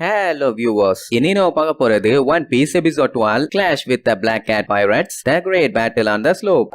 Hello viewers, இனி நம்ம பார்க்க போறது One Piece episode 12 clash with the Black Cat Pirates the great battle on the slope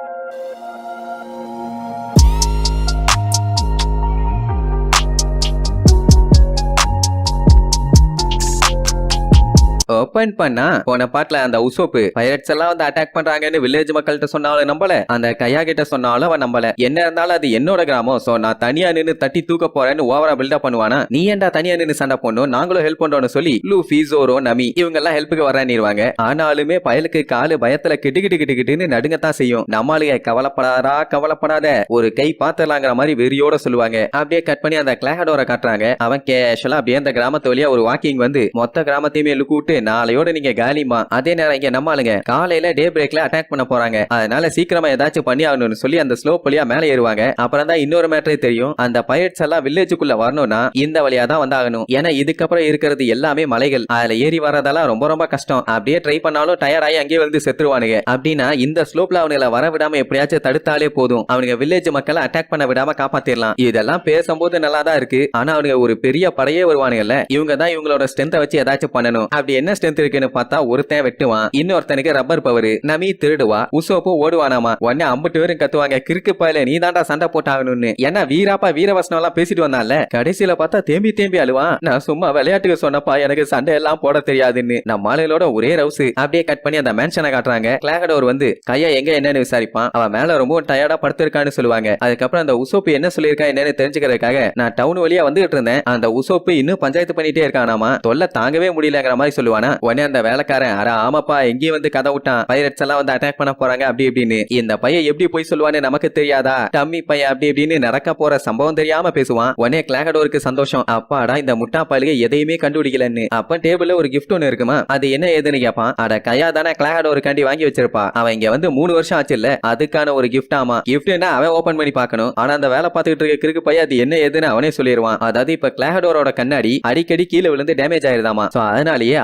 point பண்ணா போன பாட்டுல அந்த உசோப்பு பைரட்ஸ் எல்லாம் வந்து அட்டாக் பண்றாங்கன்னு வில்லேஜ் மக்கள்கிட்ட சொன்னாலும் நம்பல. அந்த கையா கிட்ட சொன்னாலும் அவன் நம்பல. என்ன இருந்தாலும் அது என்னோட கிராமம் சோ நான் தனியா நின்னு தட்டி தூக்க போறேன்னு ஓவரா பில்டப் பண்ணுவானா? நீ ஏன்டா தனியா நின்னு சண்டை போடணும்? நாங்களும் ஹெல்ப் பண்றோம்னு சொல்லி லூஃபி ஜோரோ நமி இவங்க எல்லாம் ஹெல்ப்புக்கு வரானிருவாங்க ஆனாலுமே பயலுக்கு காலு பயத்துல கிட்டு கிட்டு கிட்டு கிட்டுன்னு நடுங்கத்தான் செய்யும். நம்மளுக்கு கவலைப்படாதா கவலைப்படாத. ஒரு கை பாத்திரலாங்கிற மாதிரி வெறியோட சொல்லுவாங்க. அப்படியே கட் பண்ணி அந்த கிளாகடோரை காட்டுறாங்க. அவன் கேஷுவலா அப்படியே அந்த கிராமத்து வழியா ஒரு வாக்கிங் வந்து மொத்த கிராமத்தையுமே லுக்கு விட்டு நாளையோட நீங்க காலிமா அதே நேரம் இங்க நம்மளுங்க காலையில டே பிரேக்ல அட்டாக் பண்ண போறாங்க. அதனால சீக்கிரமா ஏதாச்சும் பண்ணி ஆகணும்னு சொல்லி அந்த ஸ்லோ வழியா மேல ஏறுவாங்க. அப்புறம் தான் இன்னொரு மேட்டரே தெரியும். அந்த பைரட்ஸ் எல்லாம் வில்லேஜுக்குள்ள வரணும்னா இந்த வழியா தான் வந்தாகணும். ஏன்னா இதுக்கப்புறம் இருக்கிறது எல்லாமே மலைகள். அதுல ஏறி வரதெல்லாம் ரொம்ப ரொம்ப கஷ்டம். அப்படியே ட்ரை பண்ணாலும் டயர் ஆகி அங்கேயே வந்து செத்துருவானுங்க. அப்படின்னா இந்த ஸ்லோப்ல அவனுங்களை வர விடாம எப்படியாச்சும் தடுத்தாலே போதும். அவனுங்க வில்லேஜ் மக்களை அட்டாக் பண்ண விடாம காப்பாத்திரலாம். இதெல்லாம் பேசும்போது நல்லா தான் இருக்கு. ஆனா அவனுங்க ஒரு பெரிய படையே வருவானுங்கல்ல. இவங்க தான் இவங்களோட ஸ்ட்ரென்த்தை வச்சு ஏதாச்சும் பண்ணணும். அப்படி என்ன ஸ்ட்ரென்த் இருக்குன்னு பார்த்தா ஒருத்தன் வெட்டுவான் இன்னொருத்தனுக்கு ரப்பர் பவர் நமி திருடுவா உசோப்பு ஓடுவானாமா? உடனே அம்பட்டு பேரும் கத்துவாங்க. கிறுக்கு பாயில நீ தாண்டா சண்டை போட்டாகணும்னு. ஏன்னா வீராப்பா வீரவசனம் எல்லாம் பேசிட்டு வந்தால கடைசியில பார்த்தா தேம்பி தேம்பி அழுவான். நான் சும்மா விளையாட்டுக்கு சொன்னப்பா எனக்கு சண்டை எல்லாம் போட தெரியாதுன்னு. நம்ம ஆளுகளோட ஒரே ரவுஸ் அப்படியே கட் பண்ணி அந்த மேன்ஷனை காட்டுறாங்க. கிளாகடோர் வந்து கையா எங்க என்னன்னு விசாரிப்பான். அவன் மேல ரொம்ப டயர்டா படுத்திருக்கான்னு சொல்லுவாங்க. அதுக்கப்புறம் அந்த உசோப்பு என்ன சொல்லியிருக்கா என்னன்னு தெரிஞ்சுக்கிறதுக்காக நான் டவுன் வழியா வந்துகிட்டு இருந்தேன். அந்த உசோப்பு இன்னும் பஞ்சாயத்து பண்ணிட்டே இருக்கானாமா? தொல்லை தாங்கவே முடியலங்கிற மாதிரி சொல்லுவானா? உடனே அந்த வேலைக்காரன் அரை ஆமாப்பா எங்கேயும் வந்து கதை விட்டான். பைரட்ஸ் எல்லாம் வந்து அட்டாக் பண்ண போறாங்க அப்படி இப்படின்னு. இந்த பையன் எப்படி போய் சொல்லுவான்னு நமக்கு தெரியாதா? டம்மி பையன் அப்படி இப்படின்னு நடக்க போற சம்பவம் தெரியாம பேசுவான். உடனே கிளாகடோருக்கு சந்தோஷம். அப்பாடா இந்த முட்டா பயலுக எதையுமே கண்டுபிடிக்கலன்னு. அப்ப டேபிள்ல ஒரு கிஃப்ட் ஒன்னு இருக்குமா? அது என்ன ஏதுன்னு கேப்பான். அட கையா தானே கிளாகடோருக்காண்டி வாங்கி வச்சிருப்பா. அவன் இங்க வந்து மூணு வருஷம் ஆச்சு இல்ல அதுக்கான ஒரு கிஃப்ட் ஆமா. கிஃப்ட்னா அவன் ஓபன் பண்ணி பார்க்கணும். ஆனா அந்த வேலை பார்த்துக்கிட்டு இருக்க கிறுக்கு பையன் அது என்ன ஏதுன்னு அவனே சொல்லிடுவான் அதாவது இப்ப கிளாகடோரோட கண்ணாடி அடிக்கடி கீழே விழுந்து டேமேஜ் ஆயிருதாமா? சோ அதனாலேயே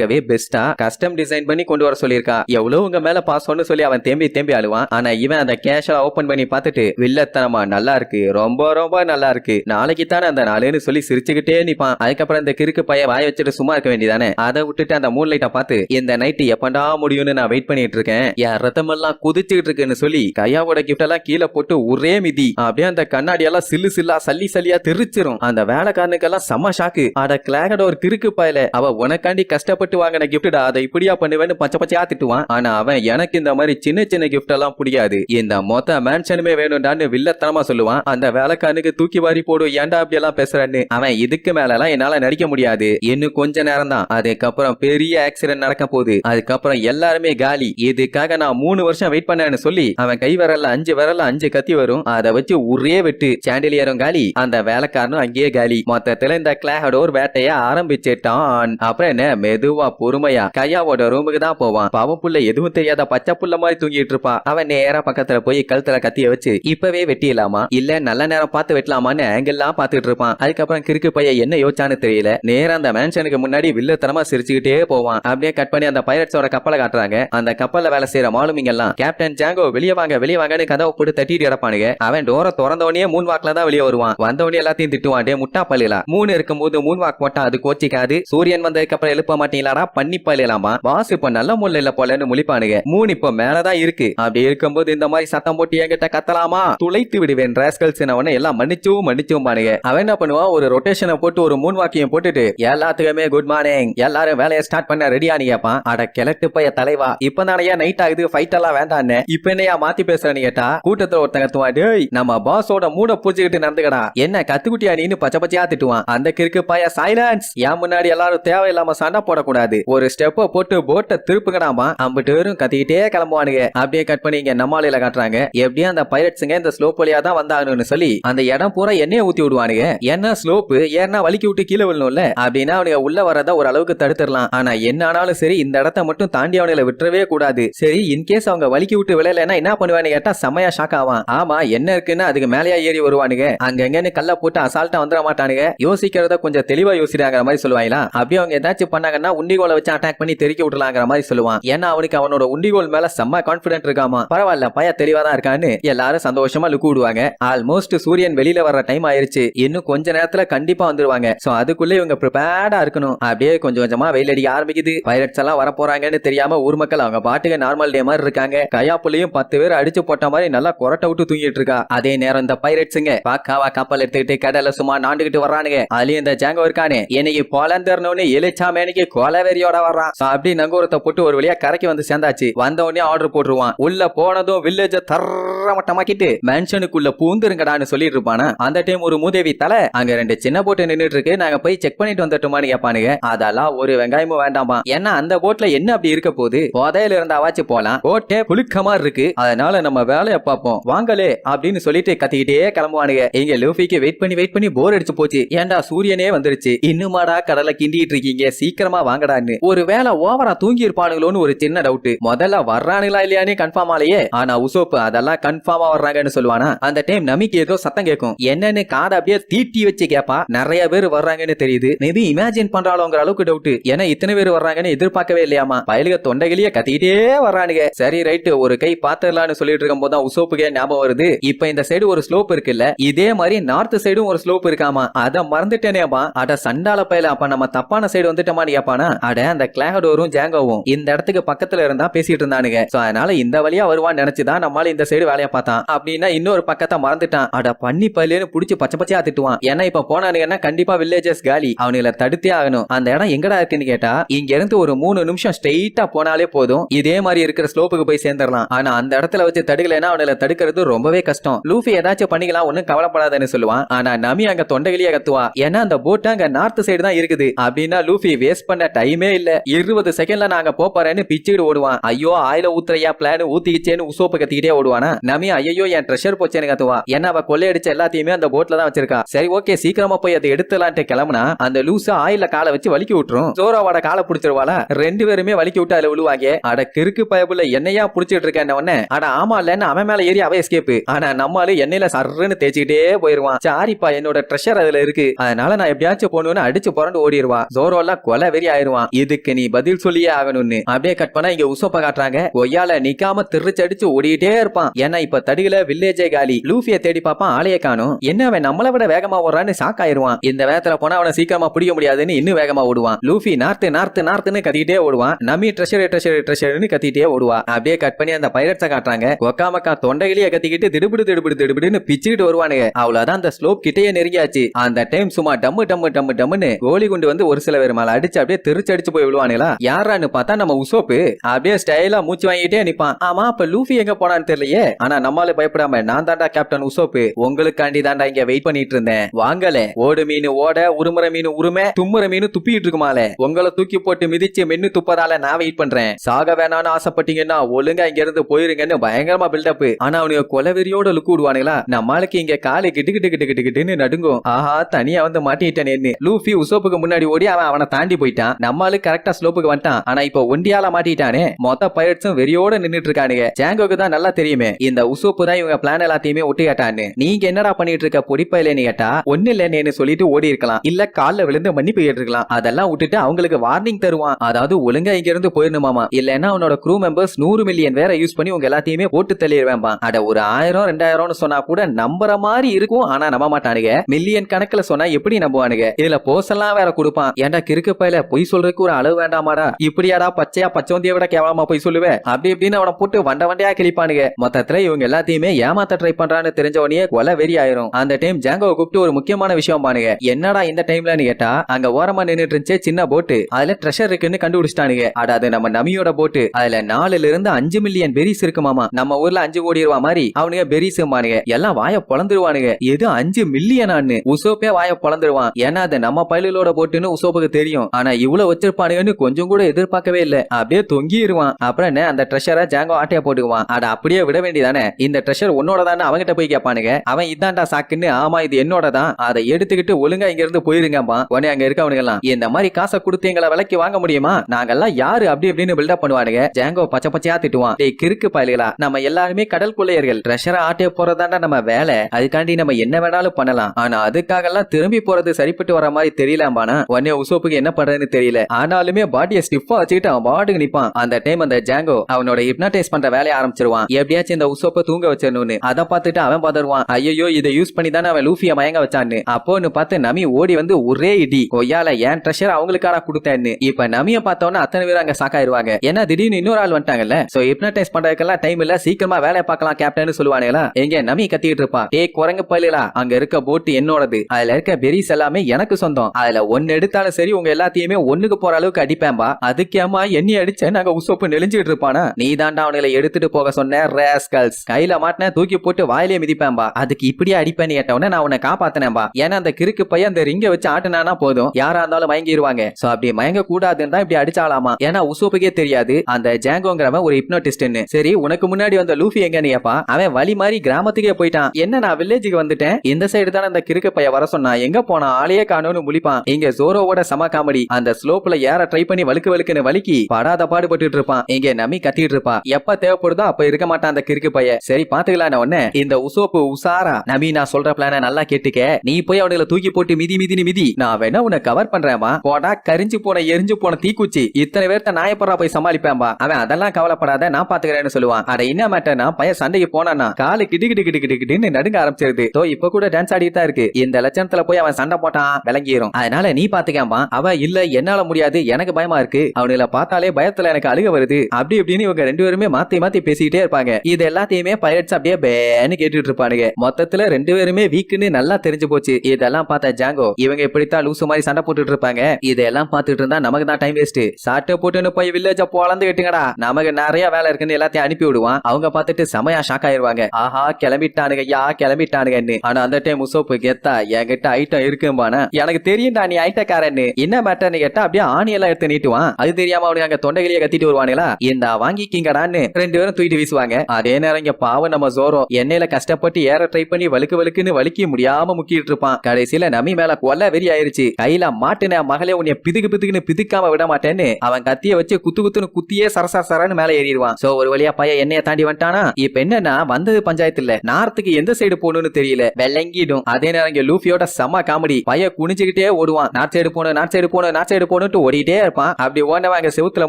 அவனுக்காகவே பெஸ்டா கஸ்டம் டிசைன் பண்ணி கொண்டு வர சொல்லியிருக்கா. எவ்வளவு உங்க மேல பாசம்னு சொல்லி அவன் தேம்பி தேம்பி அழுவான். ஆனா இவன் அந்த கேஷுவலா ஓபன் பண்ணி பார்த்துட்டு வில்லத்தனமா நல்லா இருக்கு ரொம்ப ரொம்ப நல்லா இருக்கு. நாளைக்கு தானே அந்த நாளுன்னு சொல்லி சிரிச்சுக்கிட்டே நிப்பான். அதுக்கப்புறம் இந்த கிறுக்கு பையன் வாய வச்சுட்டு சும்மா இருக்க வேண்டியதானே? அதை விட்டுட்டு அந்த மூன் லைட்டை பார்த்து இந்த நைட்டு எப்பண்டா முடியும்னு நான் வெயிட் பண்ணிட்டு இருக்கேன். என் ரத்தமெல்லாம் குதிச்சுக்கிட்டு இருக்குன்னு சொல்லி கையாவோட கிஃப்ட் எல்லாம் கீழே போட்டு ஒரே மிதி. அப்படியே அந்த கண்ணாடி எல்லாம் சில்லு சில்லா சல்லி சல்லியா தெரிச்சிரும். அந்த வேலைக்காரனுக்கெல்லாம் செம்ம ஷாக்கு அட கிளாகட ஒரு கிறுக்கு பயல. அவ உனக்காண்டி கஷ்டப்பட்டு வாங்கின கிஃப்டா அதை இப்படியா பண்ணுவேன்னு பச்சை பச்சையா திட்டுவான். ஆனா அவன் எனக்கு இந்த மாதிரி சின்ன சின்ன கிஃப்ட் எல்லாம் பிடிக்காது இந்த மொத்த மேன்ஷனுமே வேணும்டான்னு வில்லத்தனமா சொல்லுவான். அந்த வேலைக்காரனுக்கு தூக்கி வாரி போடு ஏன்டா அப்படி எல்லாம் பேசுறேன்னு. அவன் இதுக்கு மேல எல்லாம் என்னால நடிக்க முடியாது. இன்னும் கொஞ்ச நேரம் தான் அதுக்கப்புறம் பெரிய ஆக்சிடென்ட் நடக்க போகுது. அதுக்கப்புறம் எல்லாருமே காலி. இதுக்காக நான் மூணு வருஷம் வெயிட் பண்ணேன்னு சொல்லி அவன் கை விரல்ல அஞ்சு விரல்ல அஞ்சு கத்தி வரும். அதை வச்சு ஒரே வெட்டு சாண்டிலியரும் காலி. அந்த வேலைக்காரனும் அங்கேயே காலி. மொத்தத்துல இந்த கிளாஹடோர் வேட்டைய ஆரம்பிச்சிட்டான். அப்புறம் என்ன மெதுவா பொறுமையா? கையாவோட ரூமுக்கு தான் போவான். பாவம் புள்ள எதுவும் தெரியாத பச்சை புள்ள மாதிரி தூங்கிட்டு இருப்பா. அவன் நேரா பக்கத்துல போய் கழுத்துல கத்திய வச்சு இப்பவே வெட்டிடலாமா? இல்ல நல்ல நேரம் பார்த்து வெட்டலாமான்னு ஆங்கிள்லாம் பாத்துட்டு இருப்பான். அதுக்கப்புறம் கிறுக்கு பையன் என்ன யோசிச்சான்னு தெரியல. நேரா அந்த மேன்ஷனுக்கு முன்னாடி வில்லத்தனமா சிரிச்சுக்கிட்டே போவான். அப்படியே கட் பண்ணி அந்த பைரட்ஸோட கப்பலை காட்டுறாங்க. அந்த கப்பல்ல வேலை செய்யற மாலுமிங்க எல்லாம் கேப்டன் ஜாங்கோ வெளியே வாங்க வெளியே வாங்கன்னு கதவை போட்டு தட்டிட்டு கிடப்பானுங்க. அவன் டோரை திறந்த உடனே மூன் தான் வெளியே வருவான். வந்த உடனே எல்லாத்தையும் திட்டுவான். டே முட்டா பள்ளிலா மூணு இருக்கும்போது மூன் வாக் போட்டா அது கோச்சிக்காது. சூரியன் வந்ததுக்கு அப்புறம் எழுப்ப மாட்டீங்களாடா பண்ணி பழையலாமா வாசு இப்ப நல்ல முள்ள இல்ல போலன்னு முழிப்பானுங்க. மூணு இப்ப மேலதான் இருக்கு. அப்படி இருக்கும்போது இந்த மாதிரி சத்தம் போட்டு என்கிட்ட கத்தலாமா? துளைத்து விடுவேன் ராஸ்கல்ஸ் அவனை எல்லாம் மன்னிச்சும் மன்னிச்சும் பானுங்க. அவன் என்ன பண்ணுவான் ஒரு ரொட்டேஷனை போட்டு ஒரு மூன் வாக்கியம் போட்டுட்டு எல்லாத்துக்குமே குட் மார்னிங் எல்லாரும் வேலையை ஸ்டார்ட் பண்ண ரெடியா நீ கேப்பான். அட கிழட்டு பைய தலைவா. இப்ப தானையா நைட் ஆகுது ஃபைட் எல்லாம் வேண்டான்னு. இப்ப என்னையா மாத்தி பேசுறேன்னு கேட்டா? கூட்டத்துல ஒருத்தங்க டேய் நம்ம பாஸோட மூட பூச்சிக்கிட்டு நடந்துக்கடா. என்ன கத்துக்குட்டியா நீன்னு பச்சை பச்சையா திட்டுவான். அந்த கிறுக்கு பைய சைலன்ஸ் என் முன்னாடி எல்லாரும் தேவையில்லாம சண்டை போடக்கூடாது. ஒரு ஸ்டெப்ப போட்டு போட்டை திருப்புங்கடாமா அம்பிட்டு பேரும் கத்திக்கிட்டே கிளம்புவானுங்க. அப்படியே கட் பண்ணி இங்க நம்மாலையில காட்டுறாங்க. எப்படியும் அந்த பைரட்ஸுங்க இந்த ஸ்லோப் வழியா தான் வந்தாங்கன்னு சொல்லி அந்த இடம் பூரா எண்ணெயை ஊத்தி விடுவானுங்க. என்ன ஸ்லோப்பு ஏன்னா வலிக்கி விட்டு கீழே விழணும்ல. அப்படின்னா அவனுங்க உள்ள வரத ஒரு அளவுக்கு தடுத்துடலாம். ஆனா என்ன ஆனாலும் சரி இந்த இடத்த மட்டும் தாண்டி அவனுங்களை விட்டுறவே கூடாது. சரி இன்கேஸ் அவங்க வலிக்கி விட்டு விளையலன்னா என்ன பண்ணுவானு கேட்டா செமையா ஷாக் ஆவான். ஆமா என்ன இருக்குன்னு அதுக்கு மேலேயா ஏறி வருவானுங்க. அங்கங்கன்னு கல்ல போட்டு அசால்ட்டா வந்துட மாட்டானுங்க. யோசிக்கிறத கொஞ்சம் தெளிவா யோசிக்கிறாங்கிற மாதிரி சொல்லுவாங்களா? அப்படியே அவங்க ஏதாச்சும் பண்ணாங்கன்னா உண்டிகோலை வச்சு அட்டாக் பண்ணி தெறிக்க விடலாங்கிற மாதிரி சொல்லுவான். ஏன்னா அவனுக்கு அவனோட உண்டிகோல் மேல செம்ம கான்பிடன்ட் இருக்காமா? பரவாயில்ல பய தெளிவா தான் இருக்கான்னு எல்லாரும் சந்தோஷமா லுக்கு விடுவாங்க. ஆல்மோஸ்ட் சூரியன் வெளியில வர்ற டைம் ஆயிருச்சு. இன்னும் கொஞ்ச நேரத்துல கண்டிப்பா வந்துருவாங்க. சோ அதுக்குள்ள இவங்க ப்ரிப்பேர்டா இருக்கணும். அப்படியே கொஞ்சம் கொஞ்சமா வெயில் அடிக்க ஆரம்பிக்குது. பைரட்ஸ் எல்லாம் வர போறாங்கன்னு தெரியாம ஊர் மக்கள் அவங்க பாட்டுக்கு நார்மல் டே மாதிரி இருக்காங்க. கையாப்புலையும் பத்து பேர் அடிச்சு போட்ட மாதிரி நல்லா கொரட்டை விட்டு தூங்கிட்டு இருக்கா. அதே நேரம் இந்த பைரட்ஸுங்க பாக்காவா கப்பல் எடுத்துக்கிட்டு கடல சும்மா நாண்டுகிட்டு வர்றானுங்க. அதுலயும் இந்த ஜாங்கோ இருக்கானே. எனக்கு பொலந்தரணும்னு எலிச்சாமேனிக்கு கொலவெறியோட வர்றான். அப்படி நங்கூரத்தை போட்டு ஒரு வழியா கரைக்கு வந்து சேர்ந்தாச்சு. வந்த உடனே ஆர்டர் போட்டுருவான். உள்ள போனதும் வில்லேஜ தர்ற மட்டமாக்கிட்டு மேன்ஷனுக்குள்ள பூந்துருங்கடான்னு சொல்லிட்டு இருப்பானா? அந்த டைம் ஒரு மூதேவி தலை அங்க ரெண்டு சின்ன போட்டு நின்றுட்டு இருக்கு நாங்க போய் செக் பண்ணிட்டு வந்துட்டோமான்னு கேட்பானுங்க அதெல்லாம் ஒரு வெங்காயமும் வேண்டாமா ஏன்னா அந்த போட்ல என்ன அப்படி இருக்க போகுது? புதையில இருந்தாவாச்சு போலாம். போட்டே புழுக்கமா இருக்கு. அதனால நம்ம வேலையை பார்ப்போம். வாங்கலே அப்படின்னு சொல்லிட்டு கத்திக்கிட்டே கிளம்புவானுங்க. இங்க லூஃபிக்கு வெயிட் பண்ணி வெயிட் பண்ணி போர் அடிச்சு போச்சு. ஏன்டா சூரியனே வந்துருச்சு. இன்னுமாடா கடலை கிண்டிட்டு இருக்கீங்க. சீக்கிரமா வாங்க. ஒரு ஒருவேளை ஓவரா தூங்கி இருப்பானுங்களோன்னு ஒரு சின்ன டவுட் முதல்ல வர்றானுங்களா இல்லையானே கன்ஃபார்ம் ஆலையே ஆனா உசோப்பு அதெல்லாம் கன்ஃபார்மா வர்றாங்கன்னு சொல்லுவானா? அந்த டைம் நமிக்கு ஏதோ சத்தம் கேட்கும். என்னன்னு காதை அப்படியே தீட்டி வச்சு கேப்பா. நிறைய பேர் வர்றாங்கன்னு தெரியுது. மேபி இமேஜின் பண்றாளோங்கிற அளவுக்கு டவுட் ஏன்னா இத்தனை பேர் வர்றாங்கன்னு எதிர்பார்க்கவே இல்லையாமா? பயலுக தொண்டைகளையே கத்திக்கிட்டே வர்றானுங்க. சரி ரைட்டு ஒரு கை பாத்துடலாம்னு சொல்லிட்டு இருக்கும் போது தான் உசோப்புக்கே ஞாபகம் வருது. இப்ப இந்த சைடு ஒரு ஸ்லோப் இருக்குல்ல? இதே மாதிரி நார்த் சைடும் ஒரு ஸ்லோப் இருக்காமா? அத மறந்துட்டேனேப்பா அட சண்டால பயல அப்ப நம்ம தப்பான சைடு வந்துட்டோமான்னு கேப்பானா? அட அந்த கிளாகடோரும் ஜாங்கோவும் இந்த இடத்துக்கு பக்கத்துல இருந்தா பேசிட்டு இருந்தானுங்க. சோ அதனால இந்த வழியா வருவான்னு நினைச்சுதான் நம்மால இந்த சைடு வேலையை பார்த்தான். அப்படின்னா இன்னொரு பக்கத்தை மறந்துட்டான். அட பண்ணி பல்லுன்னு புடிச்சு பச்சை பச்சையா திட்டுவான். ஏன்னா இப்ப போனானுங்கன்னா கண்டிப்பா வில்லேஜஸ் காலி. அவனுங்களை தடுத்தே ஆகணும். அந்த இடம் எங்கடா இருக்குன்னு கேட்டா இங்க இருந்து ஒரு மூணு நிமிஷம் ஸ்ட்ரெயிட்டா போனாலே போதும். இதே மாதிரி இருக்கிற ஸ்லோப்புக்கு போய் சேர்ந்துடலாம். ஆனா அந்த இடத்துல வச்சு தடுக்கலைன்னா அவனுல தடுக்கிறது ரொம்பவே கஷ்டம். லூஃபி ஏதாச்சும் பண்ணிக்கலாம் ஒன்னும் கவலைப்படாதன்னு சொல்லுவான். ஆனா நமி அங்க தொண்டைகளியே கத்துவா. ஏன்னா அந்த போட் அங்க நார்த் சைடு தான் இருக்குது. அப்படின்னா லூஃபி வேஸ்ட் பண்ண டைமே இல்ல. இருபது செகண்ட்ல நாங்க போறேன்னு பிச்சுக்கிட்டு ஓடுவான். ஐயோ ஆயில ஊத்துறையா பிளான் ஊத்திக்கிச்சேன்னு உசோப்பு கத்திக்கிட்டே ஓடுவானா? நமி ஐயோ என் ட்ரெஷர் போச்சேன்னு கத்துவா. என்ன அவ கொள்ளையடிச்ச எல்லாத்தையுமே அந்த போட்ல தான் வச்சிருக்கா. சரி ஓகே சீக்கிரமா போய் அதை எடுத்துலான்ட்டு கிளம்புனா அந்த லூசா ஆயில காலை வச்சு வலிக்கி விட்டுரும். ஜோராவோட காலை பிடிச்சிருவாளா? ரெண்டு பேருமே வலிக்கி விட்டு அதுல விழுவாங்க. அட கிறுக்கு பயபுல என்னையா புடிச்சிட்டு இருக்கேன் உடனே. அட ஆமா இல்லன்னு அவன் மேல ஏறி அவ எஸ்கேப் ஆனா நம்மளால எண்ணெயில சர்றன்னு தேய்ச்சிக்கிட்டே போயிருவான். சாரிப்பா என்னோட ட்ரெஷர் அதுல இருக்கு. அதனால நான் எப்படியாச்சும் போகணும்னு அடிச்சு புரண்டு ஓடிடுவா ஜோரோ எல்லாம் கொலை வெறி ஆயிருவான் இதுக்கு நீ பதில் சொல்லியே ஆகணும்னு? அப்படியே கட் பண்ணா இங்க உசோப்ப காட்டுறாங்க. ஒய்யால நிக்காம திருச்சடிச்சு ஓடிட்டே இருப்பான். ஏன்னா இப்ப தடியில வில்லேஜே காலி. லூஃபிய தேடி பாப்பான் ஆளைய காணும். என்ன அவன் நம்மளை விட வேகமா ஓடுறான்னு ஷாக் ஆயிருவான். இந்த வேகத்துல போனா அவனை சீக்கிரமா பிடிக்க முடியாதுன்னு இன்னும் வேகமா ஓடுவான். லூஃபி நார்த்து நார்த்து நார்த்துன்னு கத்திட்டே ஓடுவான். நம்மி ட்ரெஷர் ட்ரெஷர் ட்ரெஷர்னு கத்திட்டே ஓடுவா. அப்படியே கட் பண்ணி அந்த பைரட்ஸ காட்டுறாங்க. ஒக்காமக்கா தொண்டையிலேயே கத்திக்கிட்டு திடுபிடு திடுபிடு திடுபிடுன்னு பிச்சுக்கிட்டு வருவானுங்க. அவ்வளவுதான் அந்த ஸ்லோப் கிட்டேயே நெருங்கியாச்சு. அந்த டைம் சும்மா டம்மு டம்மு டம்மு டம்முன்னு கோலி குண்டு வந்து ஒரு சில பேர் மேல அடிச்சு அப்படியே திருச்சு அடிச்சு போய் விழுவானுங்களா? யாரான்னு பார்த்தா நம்ம உசோப்பு. அப்படியே ஸ்டைலா மூச்சு வாங்கிட்டே நிப்பான். ஆமா அப்ப லூஃபி எங்க போனான்னு தெரியலையே? ஆனா நம்மளால பயப்படாம நான் தாண்டா கேப்டன் உசோப்பு. உங்களுக்காண்டி தாண்டா இங்க வெயிட் பண்ணிட்டு இருந்தேன். வாங்கல. ஓடு மீன் ஓட உருமுற மீன் உருமை தும்முற மீன் துப்பிட்டு இருக்குமால. உங்களை தூக்கி போட்டு மிதிச்சு மென்னு துப்பதால நான் வெயிட் பண்றேன். சாக வேணாம்னு ஆசைப்பட்டீங்கன்னா ஒழுங்கா இங்க இருந்து போயிருங்கன்னு பயங்கரமா பில்டப் ஆனா அவனுக்கு கொலவெறியோட லுக்கு விடுவானுங்களா? நம்மளுக்கு இங்க காலை கிட்டு கிட்டு கிட்டு கிட்டு கிட்டுன்னு நடுங்கும். ஆஹா தனியா வந்து மாட்டிட்டேன்னு லூஃபி உசோப்புக்கு முன்னாடி ஓடி அவன் அவனை தாண்டி போயிட்டான். நம்மளுக்கு கரெக்டா ஸ்லோப்புக்கு வந்துட்டான். ஆனா இப்போ ஒண்டியால மாட்டிட்டானே. மொத்த பைரட்ஸும் வெறியோட நின்னுட்டு இருக்கானுங்க ஜாங்கோக்கு தான் நல்லா தெரியுமே. இந்த உசோப்பு தான் இவங்க பிளான் எல்லாத்தையுமே ஒட்டி கேட்டான்னு. நீங்க என்னடா பண்ணிட்டு இருக்க பொடிப்பையிலன்னு கேட்டா ஒன்னு இல்லன்னு சொல்லிட்டு ஓடி இருக்கலாம். இல்ல கால்ல விழுந்து மன்னிப்பு கேட்டிருக்கலாம். அதெல்லாம் விட்டுட்டு அவங்களுக்கு வார்னிங் தருவான். அதாவது ஒழுங்கா இங்க இருந்து போயிருணுமாமா இல்லன்னா அவனோட க்ரூ மெம்பர்ஸ் நூறு மில்லியன் வேற யூஸ் பண்ணி உங்க எல்லாத்தையுமே போட்டு தள்ளிடுவேன்பா அட ஒரு ஆயிரம் ரெண்டாயிரம்னு சொன்னா கூட நம்புற மாதிரி இருக்கும் ஆனா நம்ப மாட்டானுங்க. மில்லியன் கணக்குல சொன்னா எப்படி நம்புவானுங்க? இதுல போஸ் எல்லாம் வேற கொடுப்பான். ஏன்டா கிறுக்கு பையில பொய் சொல்றதுக்கு ஒரு அளவு வேண்டாமாடா. இப்படியாடா பச்சையா பச்சவந்தியை விட கேவலமா போய் சொல்லுவேன் அப்படி இப்படின்னு அவனை போட்டு வண்ட வண்டையா கிழிப்பானுங்க. மொத்தத்துல இவங்க எல்லாத்தையுமே ஏமாத்த ட்ரை பண்றான்னு தெரிஞ்ச உடனே கொலை வெறி ஆயிரும். அந்த டைம் ஜாங்கோவை கூப்பிட்டு ஒரு முக்கியமான விஷயம் பானுங்க. என்னடா இந்த டைம்லன்னு கேட்டா அங்க ஓரமா நின்னுட்டு இருந்துச்சு சின்ன போட்டு அதுல ட்ரெஷர் இருக்குன்னு கண்டுபிடிச்சிட்டானுங்க. அட அது நம்ம நமியோட போட்டு அதுல நாலுல இருந்து அஞ்சு மில்லியன் பெரிஸ் இருக்குமாமா நம்ம ஊர்ல அஞ்சு கோடி ரூபா மாதிரி அவனுங்க பெரிஸ் எல்லாம் வாய பொழந்துருவானுங்க. எது அஞ்சு மில்லியனான்னு உசோப்பே வாய பொழந்துருவான். ஏன்னா அது நம்ம பயிலோட போட்டுன்னு உசோப்புக்கு தெரியும். ஆனா இவ்வளவு வச்சிருப்பானுங்கன்னு கொஞ்சம் கூட எதிர்பார்க்கவே இல்ல. அப்படியே தொங்கிடுவான் அப்புறம் என்ன அந்த ட்ரெஷரை ஜாங்கோ ஆட்டைய போட்டுக்குவான். அட அப்படியே விட வேண்டியதானே? இந்த ட்ரெஷர் உன்னோட தானே அவங்கிட்ட போய் கேட்பானுங்க. அவன் இதான்டா சாக்குன்னு ஆமா இது என்னோட தான் அதை எடுத்துக்கிட்டு ஒழுங்கா இங்க இருந்து போயிருங்கப்பா. உடனே அங்க இருக்கவனுங்க எல்லாம் இந்த மாதிரி காசை கொடுத்து எங்களை விலைக்கு வாங்க முடியுமா? நாங்கெல்லாம் யாரு? அப்படி இப்படின்னு பில்டப் பண்ணுவானுங்க. ஜாங்கோ பச்சை பச்சையா திட்டுவான். டேய் கிறுக்கு பயலுகளா நம்ம எல்லாருமே கடல் கொள்ளையர்கள். ட்ரெஷரை ஆட்டைய போறதாண்டா நம்ம வேலை. அதுக்காண்டி நம்ம என்ன வேணாலும் பண்ணலாம். ஆனா அதுக்காக எல்லாம் திரும்பி போறது சரிப்பட்டு வர மாதிரி தெரியலாம்பானா? உடனே உசோப்புக்கு என்ன பண்றதுன்னு தெரியல. தெரியல. ஆனாலுமே பாடியை ஸ்டிஃபா வச்சுக்கிட்டு அவன் பாட்டுக்கு நிப்பான். அந்த டைம் அந்த ஜாங்கோ அவனோட ஹிப்னடைஸ் பண்ற வேலையை ஆரம்பிச்சிருவான். எப்படியாச்சும் இந்த உசோப்ப தூங்க வச்சிடணும்னு. அதை பார்த்துட்டு அவன் பதறுவான். ஐயோ இதை யூஸ் பண்ணி தானே அவன் லூஃபியை மயங்க வச்சான்னு. அப்போன்னு பார்த்து நமி ஓடி வந்து ஒரே இடி. கொய்யால ஏன் ட்ரெஷர் அவங்களுக்கான கொடுத்தேன்னு. இப்ப நமிய பார்த்தோன்னா அத்தனை பேர் அங்க சாக்காயிருவாங்க ஏன்னா திடீர்னு இன்னொரு ஆள் வந்துட்டாங்கல்ல. சோ ஹிப்னடைஸ் பண்றதுக்கெல்லாம் டைம் இல்ல. சீக்கிரமா வேலையை பார்க்கலாம் கேப்டன் சொல்லுவானுங்களா? எங்க நமி கத்திட்டு இருப்பா. ஏ குரங்கு பயிலா அங்க இருக்க போட்டு என்னோடது. அதுல இருக்க பெரிஸ் எல்லாமே எனக்கு சொந்தம். அதுல ஒன்னு எடுத்தாலும் சரி உங்க எல்லாத்தையுமே ஒன்னு ஒண்ணுக்கு போற அளவுக்கு அடிப்பேன்பா. அதுக்கேமா எண்ணி அடிச்ச நாங்க உசோப்பு நெளிஞ்சுட்டு இருப்பானா? நீ தாண்டா அவனுல எடுத்துட்டு போக சொன்ன ரேஸ்கல்ஸ் கையில மாட்டின தூக்கி போட்டு வாயிலே மிதிப்பேன்பா. அதுக்கு இப்படியே அடிப்பேன்னு கேட்டவன நான் உன்னை காப்பாத்தினேன்பா. ஏன்னா அந்த கிறுக்கு பையன் அந்த ரிங்க வச்சு ஆட்டினானா போதும். யாரா இருந்தாலும் மயங்கிடுவாங்க சோ அப்படி மயங்க கூடாதுன்னு தான் இப்படி அடிச்சாலாமா ஏன்னா உசோப்புக்கே தெரியாது. அந்த ஜாங்கோங்கிறவன் ஒரு ஹிப்னோட்டிஸ்ட்னு சரி உனக்கு முன்னாடி வந்த லூஃபி எங்க நீப்பா அவன் வழி மாதிரி கிராமத்துக்கே போயிட்டான். என்ன நான் வில்லேஜுக்கு வந்துட்டேன்? இந்த சைடு தானே அந்த கிறுக்கு பையன் வர சொன்னா எங்க போனா ஆளையே காணும்னு முழிப்பான். இங்க ஜோரோவோட சம காமெடி அந்த ஸ்லோப்ல ஏற ட்ரை பண்ணி வலுக்கு வலுக்குன்னு வலிக்கி படாத பாடுபட்டு இருப்பான். இங்க நம்பி கத்திட்டு இருப்பா. எப்ப தேவைப்படுதோ அப்ப இருக்க மாட்டான் அந்த கிறுக்கு பையன் சரி பாத்துக்கலாம் உடனே இந்த உசோப்பு உசாரா நமி நான் சொல்ற பிளான நல்லா கேட்டுக்க. நீ போய் அவனுல தூக்கி போட்டு மிதி மிதினு மிதி. நான் வேணா உன்னை கவர் பண்றேமா போடா கரிஞ்சு போன எரிஞ்சு போன தீக்குச்சி. இத்தனை பேர்த்த நாயப்படா போய் சமாளிப்பேன்பா அவன் அதெல்லாம் கவலைப்படாத நான் பாத்துக்கிறேன்னு சொல்லுவான். அட என்ன மேட்டர்னா பையன் சண்டைக்கு போனானா காலு கிடு கிடு கிடு கிடு கிடுன்னு நடுங்க ஆரம்பிச்சிருது. தோ இப்ப கூட டான்ஸ் ஆடிட்டு தான் இருக்கு. இந்த லட்சணத்துல போய் அவன் சண்டை போட்டான் விளங்கிரும். அதனால நீ பாத்துக்காமா அவ இல்ல என்னால முடியாது எனக்கு பயமா இருக்கு. அவனுல பார்த்தாலே பயத்துல எனக்கு அழுக வருது. அப்படி இப்படின்னு இவங்க ரெண்டு பேருமே மாத்தி மாத்தி பேசிக்கிட்டே இருப்பாங்க. இது எல்லாத்தையுமே பைரட்ஸ் அப்படியே பேன்னு கேட்டுட்டு இருப்பானுங்க. மொத்தத்துல ரெண்டு பேருமே வீக்குன்னு நல்லா தெரிஞ்சு போச்சு. இதெல்லாம் பார்த்த ஜாங்கோ இவங்க இப்படித்தான் லூசு மாதிரி சண்டை போட்டுட்டு இருப்பாங்க. இதெல்லாம் பார்த்துட்டு இருந்தா நமக்கு தான் டைம் வேஸ்ட் சாட்டை போட்டுன்னு போய் வில்லேஜ பொழந்து கட்டுங்கடா. நமக்கு நிறைய வேலை இருக்குன்னு எல்லாத்தையும் அனுப்பி விடுவான். அவங்க பார்த்துட்டு செமையா ஷாக் ஆயிருவாங்க. ஆஹா கிளம்பிட்டானுங்க யா கிளம்பிட்டானுங்கன்னு. ஆனா அந்த டைம் முசோப்பு கெத்தா என்கிட்ட ஐட்டம் இருக்கும்பானா. எனக்கு தெரியும்டா நீ ஐட்டக்காரன்னு என்ன மேட்டர்னு கேட்டா அப்படியே ஆணி எல்லாம் எடுத்து நீட்டுவான். அது தெரியாம அவனுக்கு அங்க தொண்டைகளையே கத்திட்டு வருவானுங்களா? இந்த வாங்கிக்கிங்கடான்னு ரெண்டு பேரும் தூக்கிட்டு வீசுவாங்க. அதே நேரம் இங்க பாவம் நம்ம ஜோரோ எண்ணெயில கஷ்டப்பட்டு ஏற ட்ரை பண்ணி வழுக்கு வழுக்குன்னு வலிக்க முடியாம முக்கிட்டு இருப்பான். கடைசியில நமி மேல கொல்ல வெறி ஆயிருச்சு. கையில மாட்டுன மகளே உன்னை பிதுக்கு பிதுக்குன்னு பிதுக்காம விட மாட்டேன்னு அவன் கத்திய வச்சு குத்து குத்துன்னு குத்தியே சரசா சரன்னு மேல ஏறிடுவான். சோ ஒரு வழியா பையன் எண்ணெய தாண்டி வந்துட்டானா? இப்ப என்னன்னா வந்தது பஞ்சாயத்து இல்ல நார்த்துக்கு எந்த சைடு போகணும்னு தெரியல. வெள்ளங்கிடும் அதே நேரம் இங்க லூஃபியோட செம்ம காமெடி. பைய குனிஞ்சுக்கிட்டே ஓடுவான். நார்த் சைடு போன நார்த் சைடு போன நார்த் சைடு போகணும்ட்டு ஓடிட்டே இருப்பான். அப்படி ஓடவன் அங்க செவுத்துல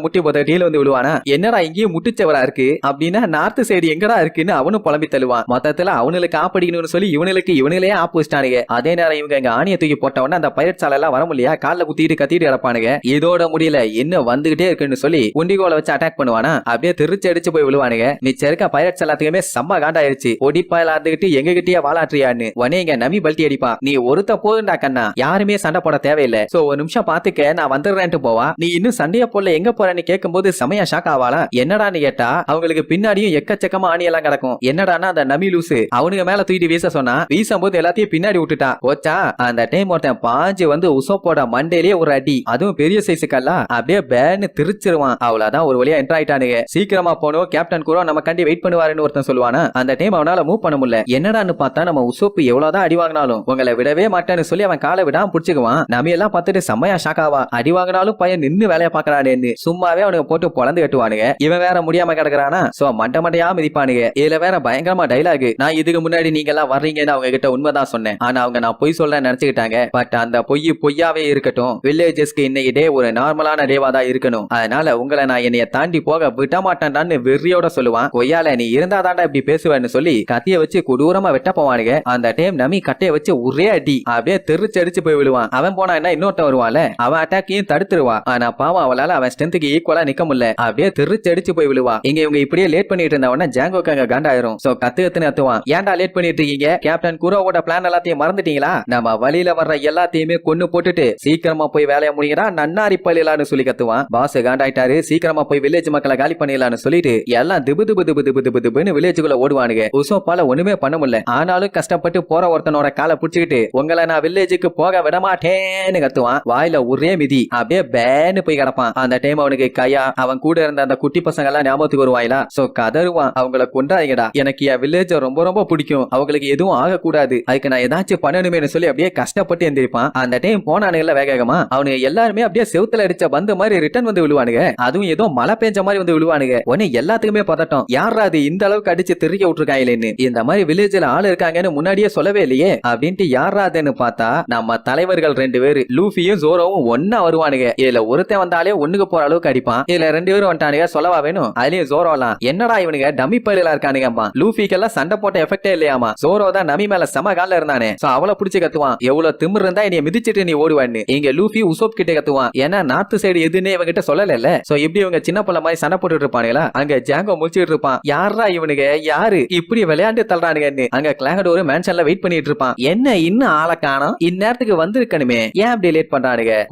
முட்டி போத டீல வந்து விழுவானா? என்னடா இங்கேயும் முட்டிச்சவரா இருக்கு? அப்படின்னா நார்த் சைடு எங்கடா இருக்குன்னு அவனும் புலம்பி தள்ளுவான். மொத்தத்துல அவனுக்கு ஆப்படிக்கணும்னு சொல்லி இவனுக்கு இவனுங்களே ஆப்போசிட்டானுங்க அதே நேரம் இவங்க எங்க ஆணிய தூக்கி போட்டவன அந்த பயிர் சாலை எல்லாம் வர முடியா கால்ல குத்திட்டு கத்திட்டு கிடப்பானுங்க. இதோட முடியல இன்னும் வந்துகிட்டே இருக்குன்னு சொல்லி குண்டிகோல வச்சு அட்டாக் பண்ணுவானா? அப்படியே திருச்சி அடிச்சு போய் விழுவானுங்க. மிச்சம் இருக்க பயிரட்ஸ் எல்லாத்துக்குமே செம்ம காண்டாயிருச்சு. ஒடிப்பாயில இருந்துகிட்டு எங்க கிட்டயே வாழாற்றியான்னு உனே இங்க நமி பல்ட்டி அடிப்பா நீ ஒருத்த போதுண்டா கண்ணா. யாருமே சண்டை போட தேவையில்லை. சோ ஒரு நிமிஷம் பாத்துக்க நான் வந்துடுறேன்ட்டு போவா. நீ இன்னும் சண்டைய போல எங்க போறேன்னு கேட்கும்போது செமையா ஷாக் ஆவாளா? என்னடான்னு கேட்டா அவங்களுக்கு பின்னாடியும் எக்கச்சக்கமா ஆணி எல்லாம் கிடக்கும். என்னடான்னா அந்த நமி லூசு. அவனுங்க மேல தூக்கிட்டு வீச சொன்னா வீசும் போது எல்லாத்தையும் பின்னாடி விட்டுட்டா. ஓச்சா அந்த டைம் ஒருத்தன் பாஞ்சு வந்து உசோப்போட மண்டையிலேயே ஒரு அடி. அதுவும் பெரிய சைஸு கல்லா அப்படியே பேன்னு திருச்சிருவான். அவ்வளவுதான் ஒரு வழியா என்டர் ஆயிட்டானுங்க. சீக்கிரமா போனோம். கேப்டன் கூட நம்ம கண்டி வெயிட் பண்ணுவாருன்னு ஒருத்தன் சொல்லுவானா? அந்த டைம் அவனால மூவ் பண்ண முடியல. என்னடான்னு பார்த்தா நம்ம உசோப்பு எவ்வளவுதான் அடி வாங்கினாலும் உங்களை விடவே மாட்டேன்னு சொல்லி அவன் காலை விடாம புடிச்சுக்குவான். நம்ம எல்லாம் பார்த்துட்டு செம்மையா ஷாக் ஆவா. அடி வாங்கினாலும் பையன் நின்னு வேலையை பாக்குறானேன்னு சும்மாவே அவனுக்கு போட்டு பொழந்து கட்டுவானுங்க. இவன் வேற முடியாம கிடக்குறானா? சோ மண்ட மண்டையா மிதிப்பானுங்க. இதுல வேற பயங்கரமா டைலாக் நான் இதுக்கு முன்னாடி நீங்க எல்லாம் வர்றீங்கன்னு அவங்க கிட்ட உண்மைதான் சொன்னேன். ஆனா அவங்க நான் பொய் சொல்ல நினைச்சுக்கிட்டாங்க. பட் அந்த பொய் பொய்யாவே இருக்கட்டும். வில்லேஜஸ்க்கு இன்னைக்கு டே ஒரு நார்மலான டேவா தான் இருக்கணும். அதனால உங்களை நான் என்னைய தாண்டி போக விட மாட்டேன்டான்னு வெறியோட சொல்லுவான். கொய்யால நீ இருந்தா தாண்டா இப்படி பேசுவேன்னு சொல்லி கத்திய வச்சு கொடூரமா வெட்ட போவானுங்க. அந்த டைம் நமி கட்டைய வச்சு ஒரே அடி. அப்படியே தெரிச்சு அடிச்சு போய் விழுவான். அவன் போனா என்ன இன்னொருத்தன் வருவான்ல? அவன் அட்டாக் அட்டாக்கையும் தடுத்துருவா. ஆனா பாவம் அவளால அவன் ஸ்ட்ரென்த்துக்கு ஈக்குவலா நிக்க முடியல. அப்படியே திருச்சடிச்சு அடிச்சு போய் விழுவா. இங்க இவங்க இப்படியே லேட் பண்ணிட்டு இருந்தவன ஜாங்கோக்கு அங்க காண்டாயிரும். சோ கத்து கத்துன்னு அத்துவான். ஏன்டா லேட் பண்ணிட்டு இருக்கீங்க? கேப்டன் குரோவோட பிளான் எல்லாத்தையும் மறந்துட்டீங்களா? நம்ம வழியில வர்ற எல்லாத்தையுமே கொன்னு போட்டுட்டு சீக்கிரமா போய் வேலையை முடிங்கடா நன்னாரி பள்ளிலான்னு சொல்லி கத்துவான். பாஸ் காண்டாயிட்டாரு. சீக்கிரமா போய் வில்லேஜ் மக்களை காலி பண்ணிடலாம்னு சொல்லிட்டு எல்லாம் திபு திபு திபு திபு திபு திபுன்னு வில்லேஜுக்குள்ள ஓடுவானுங்க. உசோப்பால ஒண்ணுமே பண்ண முடியல. ஆனாலும் கஷ்டப்பட்டு போற ஒருத்தனோட காலை புடிச்சுக்கிட்டு உங்களை நான் வில்லேஜுக்கு போக விட மாட்டேன்னு கத்துவான். வாயில ஒரே மிதி. அப்படியே பேன்னு போய் கிடப்பான். அந்த டைம் அவனுக்கு கையா அவன் கூட இருந்த அந்த குட்டி பசங்க எல்லாம் ஞாபகத்துக்கு வருவாங்களா சோ கதருவான் அவங்கள கொண்டாதீங்கடா எனக்கு என் வில்லேஜ ரொம்ப ரொம்ப பிடிக்கும். அவங்களுக்கு எதுவும் ஆகக்கூடாது. அதுக்கு நான் ஏதாச்சும் பண்ணணுமேனு சொல்லி அப்படியே கஷ்டப்பட்டு எந்திரிப்பான். அந்த டைம் போனானுங்கல்ல வேகமா அவனுங்க எல்லாருமே அப்படியே செவுத்துல அடிச்ச பந்து மாதிரி ரிட்டர்ன் வந்து விழுவானுங்க. அதுவும் ஏதோ மழை பெஞ்ச மாதிரி வந்து விழுவானுங்க. உடனே எல்லாத்துக்குமே பதட்டம். யாரா அது இந்த அளவுக்கு அடிச்சு திருக்க விட்டுருக்காங்களேன்னு. இந்த மாதிரி வில்லேஜ்ல ஆள் இருக்காங்கன்னு முன்னாடியே சொல்லவே இல்லையே. அப்படின்ட்டு யாரா அதுன்னு பார்த்தா நம்ம தலைவர்கள் ரெண்டு பேரு. லூஃபியும் ஜோரோவும் ஒன்னா வருவானுங்க. இதுல ஒருத்தன் வந்தாலே ஒண்ணுக்கு போற அளவுக்கு அடிப்பான். இதுல ரெண்டு பேரும் வந்துட்டானுங்க. சொல்லவா வேணும்? அதுலயும் ஜோரோலாம் என்னடா இவனுங்க? டம்மி பயிலா இருக்கானுங்கம்மா. லூஃபிக்கெல்லாம் சண்டை போட்ட எஃபெக்டே இல்லையாமா ஜோரோ தான் நமி மேல செம கால இருந்தானே. சோ அவளை புடிச்சு கத்துவான். எவ்வளவு திமிர் இருந்தா என்னைய மிதிச்சிட்டு நீ ஓடுவான்னு. இங்க லூஃபி உசோப் கிட்ட கத்துவான். ஏன்னா நார்த்து சைடு எதுன்னு இவங்கிட்ட சொல்லல சோ இப்படி இவங்க சின்ன பிள்ளை மாதிரி சண்டை போட்டுட்டு இருப்பானுங்களா? அங்க ஜாங்கோ முடிச்சிட்டு இருப்பான். யாரா இவனுங்க? யாரு? இப்படி விளையாண்டு தள்ளுறானுங்கன்னு அங்க கிளாகடோரு மேன்ஷன்ல வெயிட் பண்ணிட்டு இருப்பான். என்ன இன்னும் ஆளை காணோம்? இந்நேரத்துக்கு வந்திருக்கணுமே. ஏன் அப்படி லேட் பண்றானுங்க?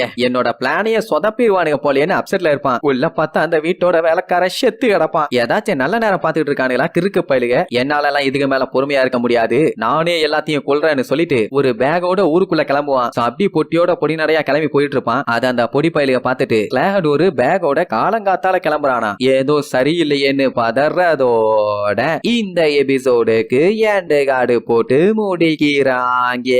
கொய்யாலைய என்னோட பிளானைய சொதப்பிடுவானுங்க போலேன்னு அப்செட்ல இருப்பான். உள்ள பார்த்தா அந்த வீட்டோட வேலைக்கார செத்து கிடப்பான். ஏதாச்சும் நல்ல நேரம் பாத்துட்டு இருக்கானுங்களா கிறுக்கு பயிலுக. என்னால எல்லாம் இதுக்கு மேல பொறுமையா இருக்க முடியாது. நானே எல்லாத்தையும் கொள்றேன்னு சொல்லிட்டு ஒரு பேகோட ஊருக்குள்ள கிளம்புவான். அப்படி பொட்டியோட பொடி நிறைய கிளம்பி போயிட்டு இருப்பான். அது அந்த பொடி பயிலுக பார்த்துட்டு ஒரு பேக்கோட காலங்காத்தால கிளம்புறானா? ஏதோ சரியில்லையேன்னு பதறதோட இந்த எபிசோடுக்கு ஏண்டு காடு போட்டு முடிக்கிறாங்க.